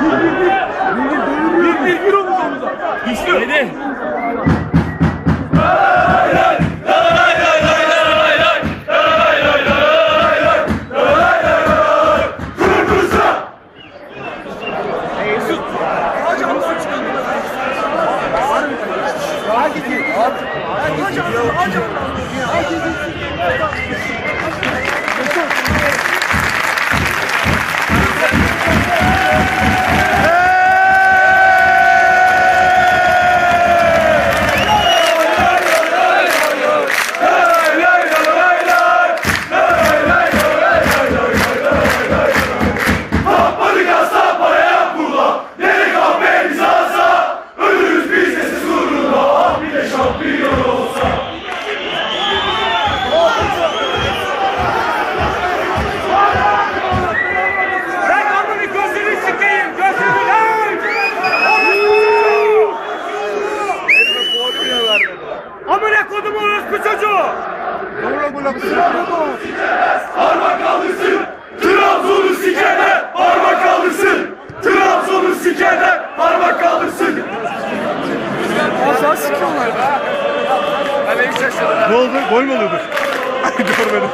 Bir bir bir olmuş omuza. Düştü. Yedi. Ben kodum orospu çocuğu. Amına koyayım Trabzon'u sikemez parmak kaldırsın. Trabzon'u sikemez parmak kaldırsın. Trabzon'u sikemez parmak kaldırsın. Aşağı sikiyorlar be. Ben beni şaşırdım. Ne oldu? Gol mü oluyordu? Görmedim.